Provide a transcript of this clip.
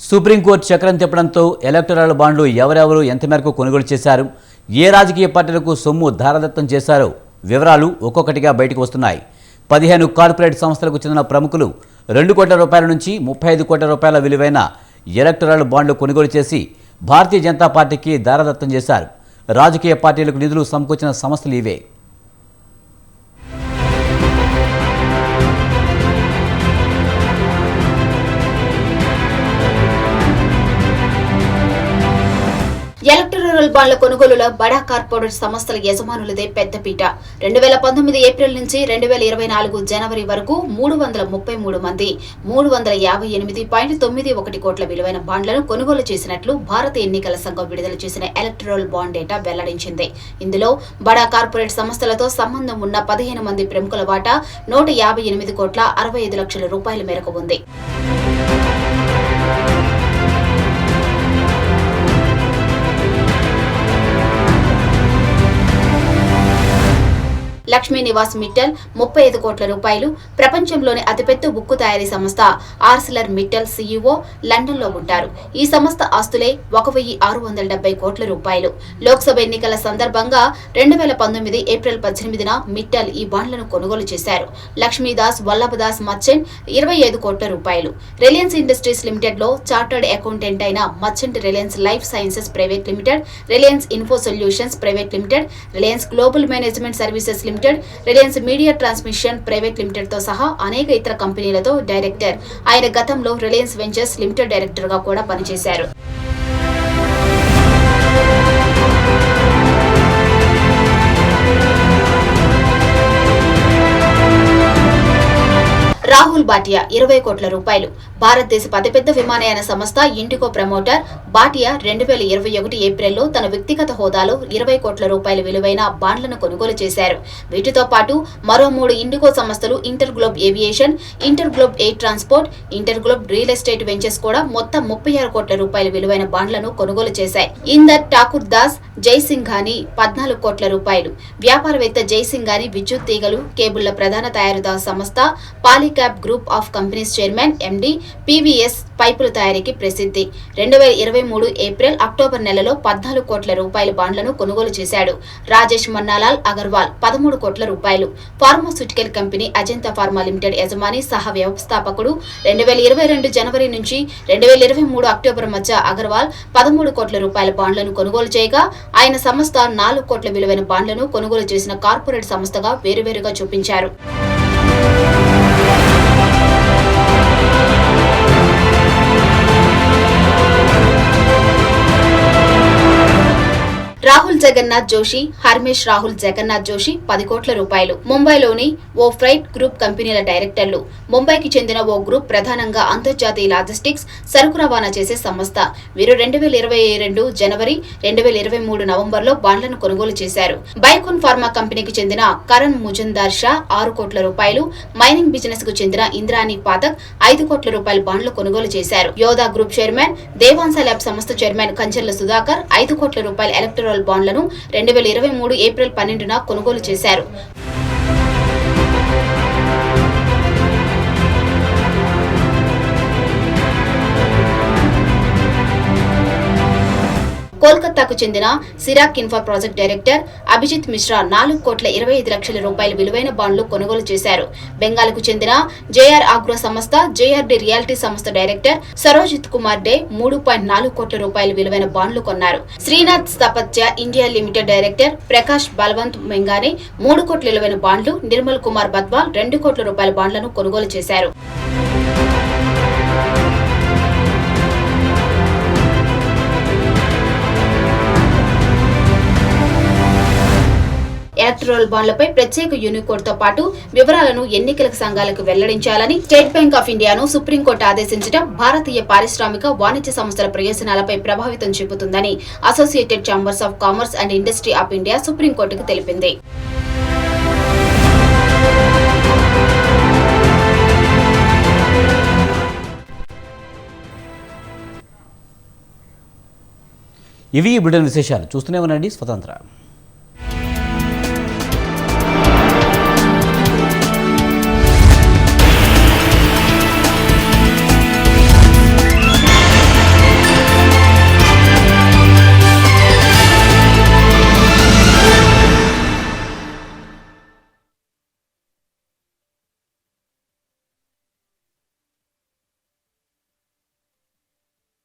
Supreme court చక్రం తిప్పడంతో electoral బాండ్లు ఎవరెవరు ఎంత మేరకు కొనుగోలు చేశారు ఏ రాజకీయ పార్టీలకు సొమ్ము ధారదత్తం చేశారో వివరాలు ఒక్కొక్కటిగా బయటకు వస్తున్నాయి. పదిహేను కార్పొరేట్ సంస్థలకు చెందిన ప్రముఖులు రెండు కోట్ల రూపాయల నుంచి ముప్పై ఐదు కోట్ల రూపాయల విలువైన ఎలక్టరల్ బాండ్లు కొనుగోలు చేసి భారతీయ జనతా పార్టీకి ధారదత్తం చేశారు. రాజకీయ పార్టీలకు నిధులు సమకూర్చిన సంస్థలు ఇవే. ఎలక్టరల్ బాండ్ల కొనుగోలులో బడా కార్పొరేట్ సంస్థల యజమానులదే పెద్దపీట రెండు వేల పంతొమ్మిది ఏప్రిల్ నుంచి రెండు వేల ఇరవై నాలుగు జనవరి వరకు మూడు వందల ముప్పై మూడు మంది మూడు వందల యాభై ఎనిమిది పాయింట్ తొమ్మిది ఒకటి కోట్ల విలువైన బాండ్లను కొనుగోలు చేసినట్లు భారత ఎన్నికల సంఘం విడుదల చేసిన ఎలక్టరల్ బాండ్ డేటా వెల్లడించింది. ఇందులో బడా కార్పొరేట్ సంస్థలతో సంబంధం ఉన్న పదిహేను మంది ప్రముఖుల వాటా నూట యాభై ఎనిమిది కోట్ల అరవై ఐదు లక్షల రూపాయల మేరకు ఉంది. లక్ష్మీ నివాస్ మిట్టల్ ముప్పై ఐదు కోట్ల రూపాయలు ప్రపంచంలోని అతిపెద్ద ఉక్కు తయారీ సంస్థ ఆర్సిలర్ మిట్టల్ సీఈఓ లండన్లో ఉంటారు. ఈ సంస్థ ఆస్తులే ఒక వెయ్యి ఆరు వందల డెబ్బై కోట్ల రూపాయలు. లోక్సభ ఎన్నికల సందర్భంగా రెండు వేల పంతొమ్మిది ఏప్రిల్ పద్దెనిమిదిన మిట్టల్ ఈ బాండ్లను కొనుగోలు చేశారు. లక్ష్మీదాస్ వల్లభదాస్ మర్చెంట్ ఇరవై ఐదు కోట్ల రూపాయలు. రిలయన్స్ ఇండస్ట్రీస్ లిమిటెడ్లో చార్టర్డ్ అకౌంటెంట్ అయిన merchant Reliance life sciences private limited Reliance info solutions private limited Reliance global management services limited Reliance media transmission private లిమిటెడ్తో సహా అనేక ఇతర కంపెనీలతో డైరెక్టర్. ఆయన గతంలో రిలయన్స్ వెంచర్స్ లిమిటెడ్ డైరెక్టర్గా కూడా పనిచేశారు. రాహుల్ బాటియా ఇరవై కోట్ల రూపాయలు. భారతదేశ అతిపెద్ద విమానయాన సంస్థ ఇండిగో ప్రమోటర్ బాటియా రెండు వేల ఇరవై ఒకటి ఏప్రిల్లో తన వ్యక్తిగత హోదాలో ఇరవై కోట్ల రూపాయల విలువైన బాండ్లను కొనుగోలు చేశారు. వీటితో పాటు మరో మూడు ఇండిగో సంస్థలు InterGlobe aviation InterGlobe air transport InterGlobe real estate ventures కూడా మొత్తం ముప్పై ఆరు కోట్ల రూపాయల విలువైన బాండ్లను కొనుగోలు చేశాయి. ఇందర్ ఠాకూర్ దాస్ జైసింఘాని పద్నాలుగు కోట్ల రూపాయలు. వ్యాపారవేత్త జైసింఘాని విద్యుత్ తీగలు కేబుళ్ళ ప్రధాన తయారీదారు సంస్థ Polycab group of companies chairman MD PVC పైపుల తయారీకి ప్రసిద్ధి. రెండు వేల ఇరవై మూడు ఏప్రిల్ అక్టోబర్ నెలలో పద్నాలుగు కోట్ల రూపాయల బాండ్లను కొనుగోలు చేశాడు. రాజేష్ మన్నాలాల్ అగర్వాల్ పదమూడు కోట్ల రూపాయలు. Pharmaceutical company Ajanta pharma limited యజమాని సహ వ్యవస్థాపకుడు. రెండు వేల ఇరవై రెండు జనవరి నుంచి రెండు వేల ఇరవై మూడు అక్టోబర్ మధ్య అగర్వాల్ పదమూడు కోట్ల రూపాయల బాండ్లను కొనుగోలు చేయగా ఆయన సంస్థ నాలుగు కోట్ల విలువైన బాండ్లను కొనుగోలు చేసిన కార్పొరేట్ సంస్థగా వేరువేరుగా చూపించారు. జగన్నాథ్ జోషి హర్మేష్ రాహుల్ జగన్నాథ్ జోషి పది కోట్ల రూపాయలు. ముంబైలోని ఓ ఫ్రైట్ గ్రూప్ కంపెనీల డైరెక్టర్లు. ముంబైకి చెందిన ఓ గ్రూప్ ప్రధానంగా అంతర్జాతీయ లాజిస్టిక్స్ సరుకు రవాణా చేసే సంస్థ. వీరు రెండు వేల ఇరవై రెండు జనవరి రెండు వేల ఇరవై మూడు నవంబర్లో బాండ్లను కొనుగోలు చేశారు. బైకోన్ ఫార్మా కంపెనీకి చెందిన కరణ్ ముజందార్ షా ఆరు కోట్ల రూపాయలు మైనింగ్ బిజినెస్కు చెందిన ఇంద్రాణి పాతక్ ఐదు కోట్ల రూపాయల బాండ్లు కొనుగోలు చేశారు. యోధా గ్రూప్ చైర్మన్ దేవాన్స ల్యాబ్ సంస్థ చైర్మన్ కంచెర్ల సుధాకర్ ఐదు కోట్ల రూపాయల ఎలక్టరల్ బాండ్లను రెండు వేల ఇరవై మూడు ఏప్రిల్ పన్నెండున కొనుగోలు చేశారు. కోల్కతాకు చెందిన సిరాక్ infra project director Abhijit Mishra నాలుగు కోట్ల ఇరవై ఐదు లక్షల రూపాయల విలువైన బాండ్లు కొనుగోలు చేశారు. బెంగాల్కు చెందిన జేఆర్ ఆగ్రో సంస్థ జేఆర్డి రియాలిటీ సంస్థ డైరెక్టర్ సరోజిత్ కుమార్ డే మూడు పాయింట్ నాలుగు కోట్ల రూపాయల విలువైన బాండ్లు కొన్నారు. Srinath Sthapatya India limited director Prakash Balwant Mengane మూడు కోట్ల విలువైన బాండ్లు నిర్మల్ కుమార్ బద్వాల్ రెండు కోట్ల రూపాయల బాండ్లను కొనుగోలు చేశారు. ఎలక్ట్రల్ బాండ్లపై ప్రత్యేక యూనికోడ్తో పాటు వివరాలను ఎన్నికల సంఘాలకు వెల్లడించాలని స్టేట్ బ్యాంక్ ఆఫ్ ఇండియాను సుప్రీంకోర్టు ఆదేశించడం భారతీయ పారిశ్రామిక వాణిజ్య సంస్థల ప్రయోజనాలపై ప్రభావితం చూపుతుందని associated chambers of commerce and industry of India సుప్రీంకోర్టుకు తెలిపింది. ఇవి బ్రిటన్ విశేషాలు. చూస్తూనే ఉండండి స్వతంత్ర.